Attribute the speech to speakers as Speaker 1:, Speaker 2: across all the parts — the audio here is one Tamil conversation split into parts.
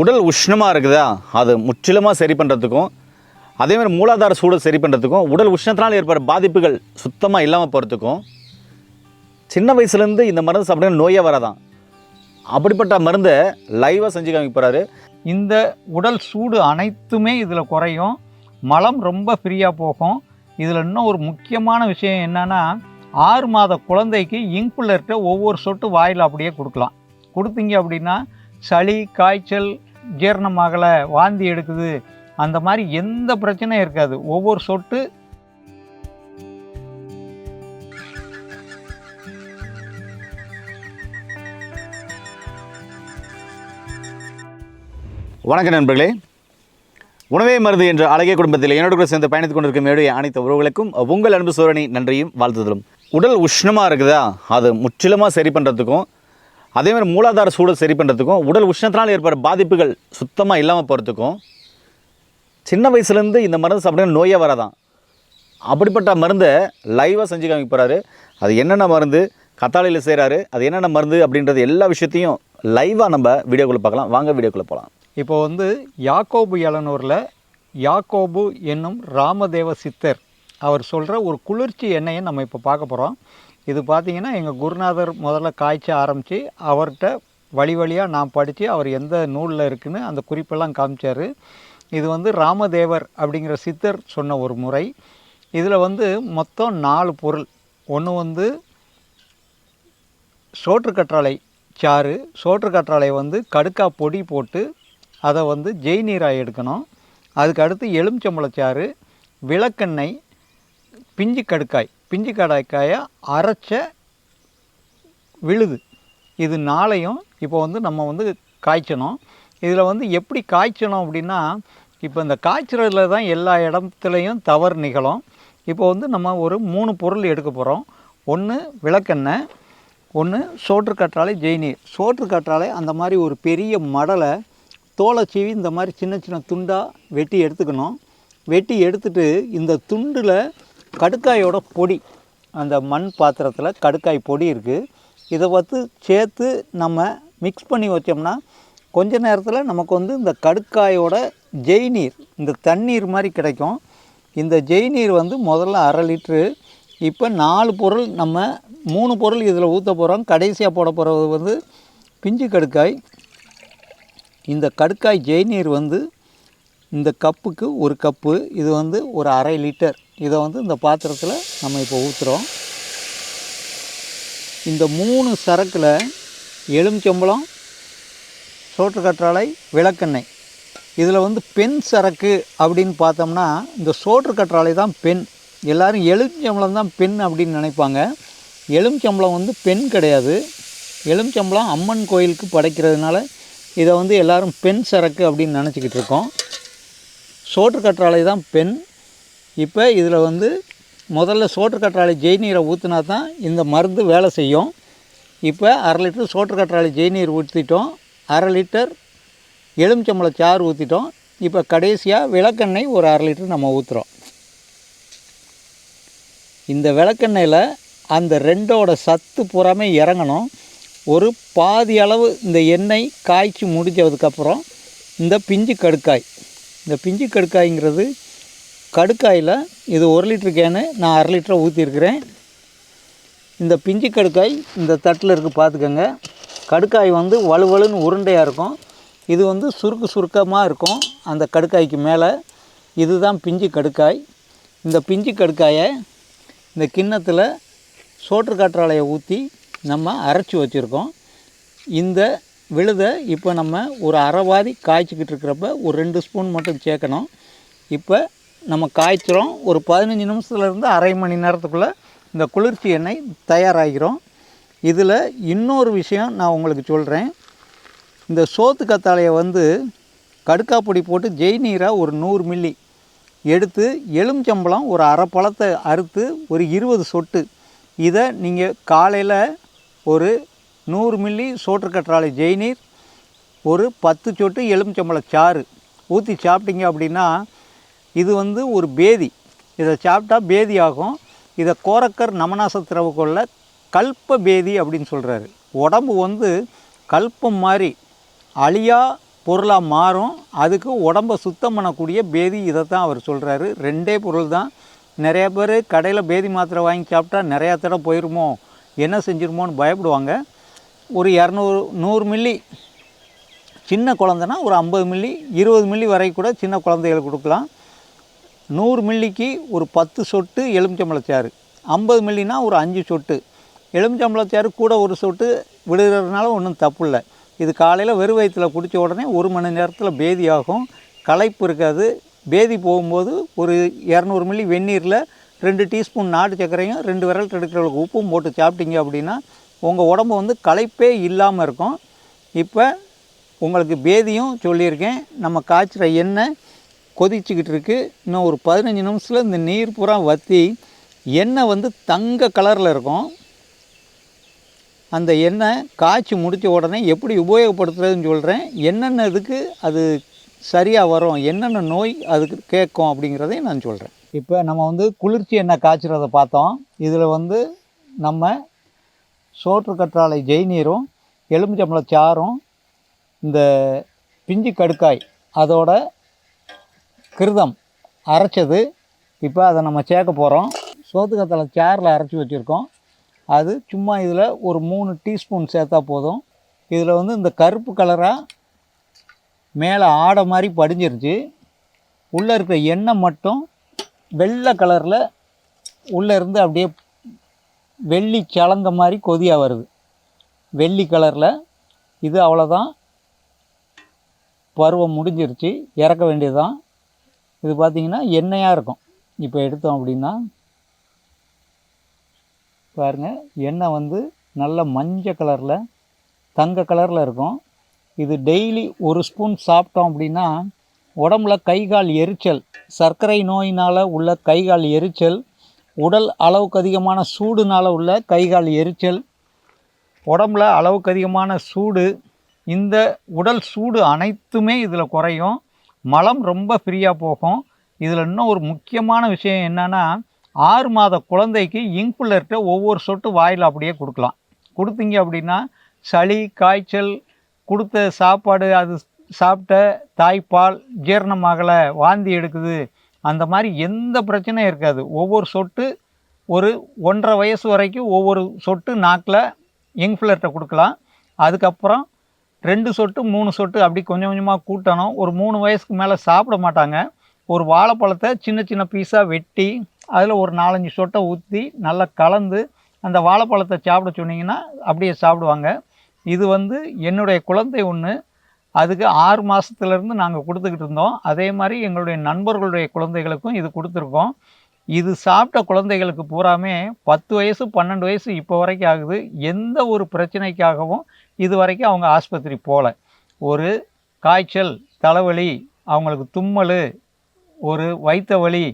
Speaker 1: உடல் உஷ்ணமாக இருக்குதா? அது முற்றிலுமாக சரி பண்ணுறதுக்கும் அதேமாதிரி மூலாதார சூடு சரி பண்ணுறதுக்கும் உடல் உஷ்ணத்தினால் ஏற்படுற பாதிப்புகள் சுத்தமாக இல்லாமல் போகிறதுக்கும் சின்ன வயசுலேருந்து இந்த மருந்து சாப்பிட்டா நோயே வராதான். அப்படிப்பட்ட மருந்தை லைவாக செஞ்சு காமிக்க போகிறாரு
Speaker 2: இந்த உடல் சூடு அனைத்துமே இதில் குறையும். மலம் ரொம்ப ஃப்ரீயாக போகும். இதில் இன்னும் ஒரு முக்கியமான விஷயம் என்னென்னா ஆறு மாத குழந்தைக்கு இங்குள்ளர்கிட்ட ஒவ்வொரு சொட்டு வாயில் அப்படியே கொடுக்கலாம். கொடுத்தீங்க அப்படின்னா சளி காய்ச்சல் ஜீரணமாகலை வாந்தி எடுக்குது அந்த மாதிரி எந்த பிரச்சனையும் இருக்காது. ஒவ்வொரு சொட்டு
Speaker 1: வணக்கம் நண்பர்களே. உணவே மருந்து என்ற அழகிய குடும்பத்தில் என்னோட கூட சேர்ந்து பயணித்துக் கொண்டிருக்கும் என்னுடைய அனைத்து உறவுகளுக்கும் உங்கள் அன்பு சோரணி நன்றியும் வாழ்த்துதலும். உடல் உஷ்ணமாக இருக்குதா? அது முற்றிலுமாக சரி பண்ணுறதுக்கும் அதே மாதிரி மூலாதார சூழல் சரி பண்ணுறதுக்கும் உடல் உஷ்ணத்தினால் ஏற்படுற பாதிப்புகள் சுத்தமாக இல்லாமல் போகிறதுக்கும் சின்ன வயசுலேருந்து இந்த மருந்து சாப்பிட்டா நோயே வராதான் அப்படிப்பட்ட மருந்தை லைவாக செஞ்சு காமிக்க போகிறாரு அது என்னென்ன மருந்து கத்தாழையில் செய்கிறாரு அது என்னென்ன மருந்து அப்படின்றது எல்லா விஷயத்தையும் லைவாக நம்ம வீடியோக்குள்ளே பார்க்கலாம். வாங்க வீடியோக்குள்ளே போகலாம்
Speaker 2: இப்போ வந்து யாக்கோபு எலனூரில் யாக்கோபு என்னும் ராமதேவ சித்தர் அவர் சொல்கிற ஒரு குளிர்ச்சி எண்ணெயை நம்ம இப்போ பார்க்க போகிறோம் இது பார்த்தீங்கன்னா எங்கள் குருநாதர் முதல்ல காய்ச்ச ஆரம்பித்து அவர்கிட்ட வழி வழியாக நான் படித்து அவர் எந்த நூலில் இருக்குன்னு அந்த குறிப்பெல்லாம் காமிச்சார். இது வந்து ராமதேவர் அப்படிங்கிற சித்தர் சொன்ன ஒரு முறை. இதில் வந்து மொத்தம் நாலு பொருள். ஒன்று வந்து சோற்று கற்றாழை சாறு சோற்று கற்றாழை வந்து கடுக்கா பொடி போட்டு அதை வந்து ஜெய் நீராக எடுக்கணும். அதுக்கு அடுத்து எலுமிச்சம்பழச்சாறு விளக்கெண்ணெய் பிஞ்சு கடுக்காய். பிஞ்சு கடாய்க்காயை அரைச்ச விழுது. இது நாளையும் இப்போ வந்து நம்ம வந்து காய்ச்சணும். இதில் வந்து எப்படி காய்ச்சணும் அப்படின்னா இப்போ இந்த காய்ச்சறதுல தான் எல்லா இடத்துலையும் தவறு நிகழும். இப்போ வந்து நம்ம ஒரு மூணு பொருள் எடுக்க போகிறோம். ஒன்று விளக்கெண்ணெய் ஒன்று சோற்று கற்றாழை ஜெய்நீர் சோற்று கற்றாழை அந்த மாதிரி ஒரு பெரிய மடலை தோலை சீவி இந்த மாதிரி சின்ன சின்ன துண்டாக வெட்டி எடுத்துக்கணும். வெட்டி எடுத்துட்டு இந்த துண்டில் கடுக்காயோட பொடி அந்த மண் பாத்திரத்தில் கடுக்காய் பொடி இருக்குது இதை வந்து சேர்த்து நம்ம மிக்ஸ் பண்ணி வச்சோம்னா கொஞ்ச நேரத்தில் நமக்கு வந்து இந்த கடுக்காயோட ஜெய்நீர் இந்த தண்ணீர் மாதிரி கிடைக்கும். இந்த ஜெய்நீர் வந்து முதல்ல அரை லிட்ரு இப்போ நாலு பொருள் நம்ம மூணு பொருள் இதில் ஊற்ற போகிறோம் கடைசியாக போட போகிறது வந்து பிஞ்சு கடுக்காய். இந்த கடுக்காய் ஜெய்நீர் வந்து இந்த கப்புக்கு ஒரு கப்பு இது வந்து ஒரு அரை லிட்டர். இதை வந்து இந்த பாத்திரத்தில் நம்ம இப்போ ஊற்றுறோம் இந்த மூணு சரக்கில் எலுமிச்சம்பழம் சோற்று கற்றாழை விளக்கெண்ணெய். இதில் வந்து பெண் சரக்கு அப்படின்னு பார்த்தோம்னா இந்த சோற்று கற்றாழை தான் பெண். எல்லாரும் எலுமிச்சம்பழம் தான் பெண் அப்படின்னு நினைப்பாங்க. எலுமிச்சம்பழம் வந்து பெண் கிடையாது. எலுமிச்சம்பழம் அம்மன் கோயிலுக்கு படைக்கிறதுனால இதை வந்து எல்லாரும் பெண் சரக்கு அப்படின்னு நினச்சிக்கிட்டு இருக்கோம். சோற்று கற்றாழை தான் பெண். இப்போ இதில் வந்து முதல்ல சோற்று கற்றாழை ஜெய்நீரை ஊற்றினா தான் இந்த மருந்து வேலை செய்யும். இப்போ அரை லிட்டர் சோற்று கற்றாழை ஜெய்நீர் ஊற்றிட்டோம் அரை லிட்டர் எலுமிச்சம்பழ சாறு ஊற்றிட்டோம் இப்போ கடைசியாக விளக்கெண்ணெய் ஒரு அரை லிட்டர் நம்ம ஊற்றுறோம் இந்த விளக்கெண்ணெயில் அந்த ரெண்டோட சத்து புறமே இறங்கணும். ஒரு பாதி அளவு இந்த எண்ணெய் காய்ச்சி முடிஞ்சதுக்கப்புறம் இந்த பிஞ்சு கடுக்காய். இந்த பிஞ்சு கடுக்காய்ங்கிறது கடுக்காயில் இது ஒரு லிட்டரு கேனு நான் அரை லிட்டரை ஊற்றிருக்கிறேன் இந்த பிஞ்சு கடுக்காய் இந்த தட்டில் இருக்குது பார்த்துக்கோங்க. கடுக்காய் வந்து வலுவலுன்னு உருண்டையாக இருக்கும். இது வந்து சுருக்கு சுருக்கமாக இருக்கும் அந்த கடுக்காய்க்கு மேலே. இதுதான் பிஞ்சு கடுக்காய். இந்த பிஞ்சு கடுக்காயை இந்த கிண்ணத்தில் சோற்று காற்றாலையை ஊற்றி நம்ம அரைச்சி வச்சுருக்கோம். இந்த விழுதை இப்போ நம்ம ஒரு அரைவாதி காய்ச்சிக்கிட்டு இருக்கிறப்ப ஒரு ரெண்டு ஸ்பூன் மட்டும் சேர்க்கணும். இப்போ நம்ம காய்ச்சிரும் ஒரு பதினஞ்சு நிமிஷத்துலேருந்து அரை மணி நேரத்துக்குள்ளே இந்த குளிர்ச்சி எண்ணெய் தயாராகிறோம். இதில் இன்னொரு விஷயம் நான் உங்களுக்கு சொல்கிறேன் இந்த சோத்து கத்தாழையை வந்து கடுக்கா பொடி போட்டு ஜெய் நீராக ஒரு நூறு மில்லி எடுத்து எலுமிச்சம்பழம் ஒரு அரை பழத்தை அறுத்து ஒரு இருபது சொட்டு. இதை நீங்கள் காலையில் ஒரு நூறு மில்லி சோற்று கற்றாழை ஜெய்நீர் ஒரு பத்து சொட்டு எலுமிச்சம்பழ சாறு. ஊற்றி சாப்பிட்டீங்க அப்படின்னா இது வந்து ஒரு பேதி. இதை சாப்பிட்டா பேதி ஆகும் இதை கோரக்கர் நமநாச திரவக்கொள்ள கல்ப பேதி அப்படின்னு சொல்கிறாரு உடம்பு வந்து கல்பம் மாதிரி அழியா பொருளாக மாறும். அதுக்கு உடம்பை சுத்தம் பண்ணக்கூடிய பேதி இதை தான் அவர் சொல்கிறாரு ரெண்டே பொருள் தான் நிறைய பேர் கடையில் பேதி மாத்திரை வாங்கி சாப்பிட்டா நிறையா தடவை போயிருமோ என்ன செஞ்சிருமோன்னு பயப்படுவாங்க. ஒரு இரநூறு நூறு மில்லி சின்ன குழந்தைனா ஒரு ஐம்பது மில்லி இருபது மில்லி வரை கூட சின்ன குழந்தைகளுக்கு கொடுக்கலாம். நூறு மில்லிக்கு ஒரு பத்து சொட்டு எலுமிச்சம்பழச்சாறு. ஐம்பது மில்லினா ஒரு அஞ்சு சொட்டு. எலுமிச்சம்பழச்சாறு கூட ஒரு சொட்டு விடுகிறதுனால ஒன்றும் தப்பு இல்லை. இது காலையில் வெறும் வயிற்றில் குடித்த உடனே ஒரு மணி நேரத்தில் பேதி ஆகும் களைப்பு இருக்காது. பேதி போகும்போது ஒரு இரநூறு மில்லி வெந்நீரில் ரெண்டு டீஸ்பூன் நாட்டு சர்க்கரையும் ரெண்டு விரல் எடுக்கிறவங்களுக்கு உப்பும் போட்டு சாப்பிட்டீங்க அப்படின்னா உங்கள் உடம்பு வந்து களைப்பே இல்லாமல் இருக்கும். இப்போ உங்களுக்கு பேதியும் சொல்லியிருக்கேன். நம்ம காய்ச்சிற எண்ணெய் கொதிச்சுக்கிட்டு இருக்கு. இன்னும் ஒரு பதினஞ்சு நிமிஷத்தில் இந்த நீர் பூரா வற்றி எண்ணெய் வந்து தங்க கலரில் இருக்கும். அந்த எண்ணெய் காய்ச்சி முடித்த உடனே எப்படி உபயோகப்படுத்துறதுன்னு சொல்கிறேன் என்னென்ன இதுக்கு அது சரியாக வரும் என்னென்ன நோய் அதுக்கு கேட்கும் அப்படிங்கிறதையும் நான் சொல்கிறேன் இப்போ நம்ம வந்து குளிர்ச்சி எண்ணெய் காய்ச்சுறத பார்த்தோம். இதில் வந்து நம்ம சோற்று கற்றாழை ஜெய்நீரும் எலுமிச்சம்பழ சாறும் இந்த பிஞ்சு கடுக்காய் அதோட கிருதம் அரைச்சது. இப்போ அதை நம்ம சேர்க்க போகிறோம் சோத்துக்கத்தலை சேரில் அரைச்சி வச்சுருக்கோம். அது சும்மா இதில் ஒரு மூணு டீஸ்பூன் சேர்த்தா போதும். இதில் வந்து இந்த கருப்பு கலராக மேலே ஆடை மாதிரி படிஞ்சிருச்சு. உள்ளே இருக்கிற எண்ணெய் மட்டும் வெள்ளை கலரில் உள்ளே இருந்து அப்படியே வெள்ளி சலங்க மாதிரி கொதியாக வருது. வெள்ளி கலரில் இது அவ்வளோதான் பருவம் முடிஞ்சிருச்சு. இறக்க வேண்டியதுதான். இது பார்த்திங்கன்னா எண்ணெயாக இருக்கும். இப்போ எடுத்தோம் அப்படின்னா பாருங்க எண்ணெய் வந்து நல்ல மஞ்சள் கலரில் தங்க கலரில் இருக்கும். இது டெய்லி ஒரு ஸ்பூன் சாப்பிட்டோம் அப்படின்னா உடம்புல கை கால் எரிச்சல் சர்க்கரை நோயினால் உள்ள கை கால் எரிச்சல் உடல் அளவுக்கு அதிகமான சூடுனால் உள்ள கை கால் எரிச்சல் உடம்புல அளவுக்கு அதிகமான சூடு இந்த உடல் சூடு அனைத்துமே இதில் குறையும். மலம் ரொம்ப ஃப்ரீயாக போகும். இதில் இன்னும் ஒரு முக்கியமான விஷயம் என்னென்னா ஆறு மாத குழந்தைக்கு இங்குள்ளர்கிட்ட ஒவ்வொரு சொட்டு வாயில் அப்படியே கொடுக்கலாம். கொடுத்தீங்க அப்படின்னா சளி காய்ச்சல் கொடுத்த சாப்பாடு அது சாப்பிட்ட தாய்ப்பால் ஜீரணமாகலை வாந்தி எடுக்குது அந்த மாதிரி எந்த பிரச்சனையும் இருக்காது. ஒவ்வொரு சொட்டு ஒரு ஒன்றரை வயசு வரைக்கும் ஒவ்வொரு சொட்டு நாக்கில் இன்ஃப்ளர்ட்டை கொடுக்கலாம். அதுக்கப்புறம் ரெண்டு சொட்டு மூணு சொட்டு அப்படி கொஞ்சம் கொஞ்சமாக கூட்டணும். ஒரு மூணு வயசுக்கு மேலே சாப்பிட மாட்டாங்க. ஒரு வாழைப்பழத்தை சின்ன சின்ன பீஸாக வெட்டி அதில் ஒரு நாலஞ்சு சொட்டை ஊற்றி நல்லா கலந்து அந்த வாழைப்பழத்தை சாப்பிட சொன்னீங்கன்னா அப்படியே சாப்பிடுவாங்க. இது வந்து என்னுடைய குழந்தை ஒன்று அதுக்கு ஆறு மாதத்துலேருந்து நாங்கள் கொடுத்துக்கிட்டு இருந்தோம். அதே மாதிரி எங்களுடைய நண்பர்களுடைய குழந்தைகளுக்கும் இது கொடுத்துருக்கோம். இது சாப்பிட்ட குழந்தைகளுக்கு பூராமே பத்து வயசு பன்னெண்டு வயசு இப்போ வரைக்கும் ஆகுது. எந்த ஒரு பிரச்சனைக்காகவும் இது வரைக்கும் அவங்க ஆஸ்பத்திரி போகல ஒரு காய்ச்சல் தலைவலி அவங்களுக்கு தும்மல் ஒரு வயிற்று வலி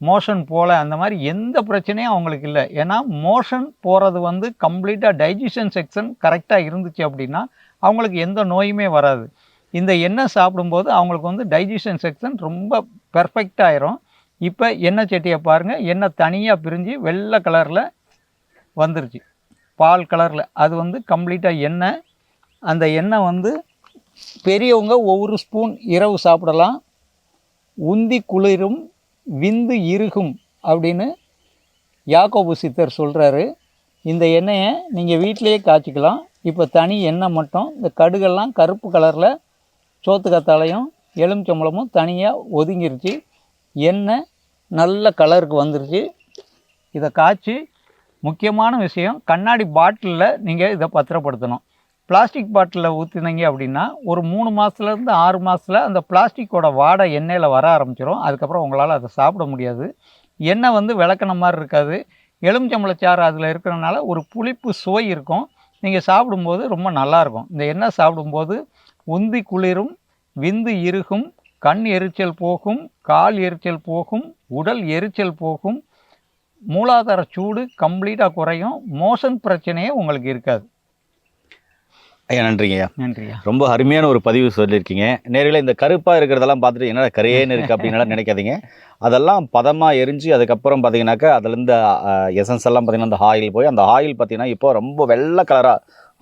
Speaker 2: மோஷன் போல் அந்த மாதிரி எந்த பிரச்சனையும் அவங்களுக்கு இல்லை. ஏன்னா மோஷன் போகிறது வந்து கம்ப்ளீட்டாக டைஜஷன் செக்ஷன் கரெக்டாக இருந்துச்சு அப்படின்னா அவங்களுக்கு எந்த நோயுமே வராது. இந்த எண்ணெய் சாப்பிடும்போது அவங்களுக்கு வந்து டைஜஷன் செக்ஷன் ரொம்ப பெர்ஃபெக்டாயிரும் இப்போ எண்ணெய் செட்டியை பாருங்கள் எண்ணெய் தனியாக பிரிஞ்சு வெள்ளை கலரில் வந்துருச்சு. பால் கலரில். அது வந்து கம்ப்ளீட்டாக எண்ணெய் அந்த எண்ணெய் வந்து பெரியவங்க ஒவ்வொரு ஸ்பூன் இரவு சாப்பிடலாம். உந்தி குளிரும் விந்து இருகும் அப்படின்னு யாக்கோபு சித்தர் சொல்கிறாரு இந்த எண்ணெயை நீங்கள் வீட்டிலேயே காய்ச்சிக்கலாம். இப்போ தனி எண்ணெய் மட்டும் இந்த கடுகெல்லாம் கருப்பு கலரில் சோத்துக்கத்தாலையும் எலுமிச்சம்பழமும் தனியாக ஒதுங்கிருச்சு. எண்ணெய் நல்ல கலருக்கு வந்துருச்சு. இதை காய்ச்சி முக்கியமான விஷயம் கண்ணாடி பாட்டிலில் நீங்கள் இதை பத்திரப்படுத்தணும். பிளாஸ்டிக் பாட்டிலில் ஊற்றினீங்க அப்படின்னா ஒரு மூணு மாதத்துலேருந்து ஆறு மாதத்தில் அந்த பிளாஸ்டிக்கோட வாடை எண்ணெயில் வர ஆரம்பிச்சிடும் அதுக்கப்புறம் உங்களால் அதை சாப்பிட முடியாது. எண்ணெய் வந்து விளக்கின மாதிரி இருக்காது. எலுமிச்சம்பளச்சாறு அதில் இருக்கிறனால ஒரு புளிப்பு சுவை இருக்கும். நீங்கள் சாப்பிடும்போது ரொம்ப நல்லாயிருக்கும் இந்த எண்ணெய் சாப்பிடும்போது உந்தி குளிரும் விந்து இருகும் கண் எரிச்சல் போகும் கால் எரிச்சல் போகும் உடல் எரிச்சல் போகும் மூலாதார சூடு கம்ப்ளீட்டாக குறையும் மோஷன் பிரச்சனையே உங்களுக்கு இருக்காது.
Speaker 1: ஐயா நன்றிங்க ஐயா.
Speaker 2: நன்றியா
Speaker 1: ரொம்ப அருமையான ஒரு பதிவு சொல்லியிருக்கீங்க. நேரில் இந்த கருப்பாக இருக்கிறதெல்லாம் பார்த்துட்டு என்னடா கரையேன்னு இருக்குது அப்படின்னால நினைக்காதீங்க. அதெல்லாம் பதமாக எரிஞ்சு அதுக்கப்புறம் பார்த்தீங்கன்னாக்கா அதுலேருந்து எசன்ஸ் எல்லாம் பார்த்தீங்கன்னா அந்த ஆயில் போய் அந்த ஆயில் பார்த்தீங்கன்னா இப்போ ரொம்ப வெள்ளை கலராக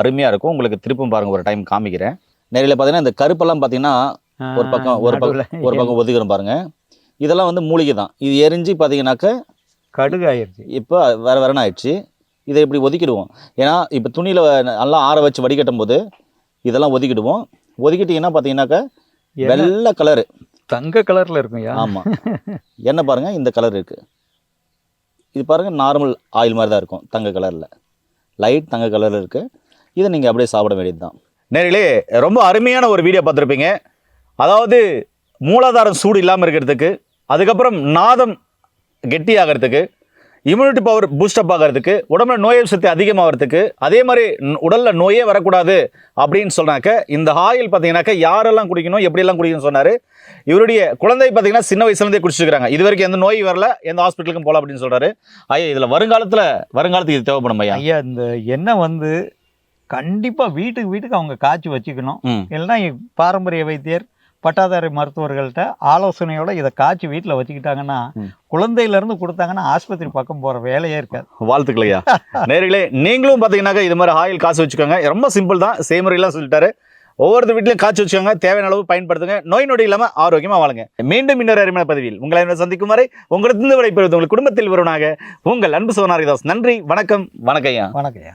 Speaker 1: அருமையாக இருக்கும். உங்களுக்கு திருப்பும் பாருங்கள் ஒரு டைம் காமிக்கிறேன். நேரில் பார்த்தீங்கன்னா இந்த கருப்பெல்லாம் பார்த்தீங்கன்னா ஒரு பக்கம் ஒரு பக்கம் ஒரு பக்கம் ஒதுக்குறோம் பாருங்க. இதெல்லாம் வந்து மூலிகை தான். இது எரிஞ்சு பார்த்தீங்கன்னாக்க
Speaker 2: கடுகு ஆயிடுச்சு.
Speaker 1: இப்போ வேற வேறன்னு ஆயிடுச்சு இதை இப்படி ஒதுக்கிடுவோம். ஏன்னா இப்போ துணியில் நல்லா ஆற வச்சு வடிகட்டும் போது இதெல்லாம் ஒதுக்கிடுவோம். ஒதுக்கிட்டிங்கன்னா பார்த்தீங்கன்னாக்க வெள்ளை கலரு
Speaker 2: தங்க கலர்ல இருக்கும்யா
Speaker 1: ஆமாம் என்ன பாருங்க இந்த கலர் இருக்கு. இது பாருங்க நார்மல் ஆயில் மாதிரி தான் இருக்கும் தங்க கலரில் லைட் தங்க கலரில் இருக்கு. இதை நீங்கள் அப்படியே சாப்பிட வேண்டியது தான் நேரிலே ரொம்ப அருமையான ஒரு வீடியோ பார்த்துருப்பீங்க. அதாவது மூலாதாரம் சூடு இல்லாமல் இருக்கிறதுக்கு அதுக்கப்புறம் நாதம் கெட்டியாகிறதுக்கு இம்யூனிட்டி பவர் பூஸ்டப் ஆகிறதுக்கு உடம்புல நோய் சக்தி அதிகமாகிறதுக்கு அதே மாதிரி உடல்ல நோயே வரக்கூடாது அப்படின்னு சொன்னாக்க இந்த ஆயில் பார்த்தீங்கன்னாக்க யாரெல்லாம் குடிக்கணும் எப்படியெல்லாம் குடிக்கணும்னு சொன்னார். இவருடைய குழந்தை பார்த்தீங்கன்னா சின்ன வயசுலேருந்தே குடிச்சிருக்காங்க இது வரைக்கும் எந்த நோய் வரல எந்த ஹாஸ்பிட்டலுக்கும் போகலாம் அப்படின்னு சொல்றாரு. ஐயா இதில் வருங்காலத்தில் வருங்காலத்துக்கு இது தேவைப்படும் ஐயா?
Speaker 2: ஐயா இந்த எண்ணெய் வந்து கண்டிப்பா வீட்டுக்கு வீட்டுக்கு அவங்க காய்ச்சி வச்சுக்கணும். இல்லைன்னா பாரம்பரிய வைத்தியர் பட்டாதாரி மருத்துவர்கள்ட்ட ஆலோசனையோட இதை காய்ச்சி வீட்டில் வச்சுக்கிட்டாங்கன்னா
Speaker 1: ம்.
Speaker 2: குழந்தையில இருந்து கொடுத்தாங்கன்னா ஆஸ்பத்திரி பக்கம் போற வேலையே இருக்காது.
Speaker 1: வாழ்த்துக்கள் ஐயா நேர்களே நீங்களும் பார்த்தீங்கன்னாக்கா இது மாதிரி ஆயில் காசு வச்சுக்கோங்க. ரொம்ப சிம்பிள் தான். செய்முறையெல்லாம் சொல்லிட்டாரு. ஒவ்வொரு வீட்லையும் காய்ச்சி வச்சுக்கோங்க. தேவையான அளவு பயன்படுத்துங்க. நோய் நொடி இல்லாமல் ஆரோக்கியமாக வாழுங்க. மீண்டும் இன்னொரு அருமையான பதிவில் உங்களை சந்திக்கும் வரை உங்களுக்கு விடைபெறுவது உங்கள் குடும்பத்தில் வருவனாக உங்கள் அன்பு சோனாரிதாஸ் நன்றி வணக்கம் வணக்கம் ஐயா.
Speaker 2: வணக்கம் ஐயா.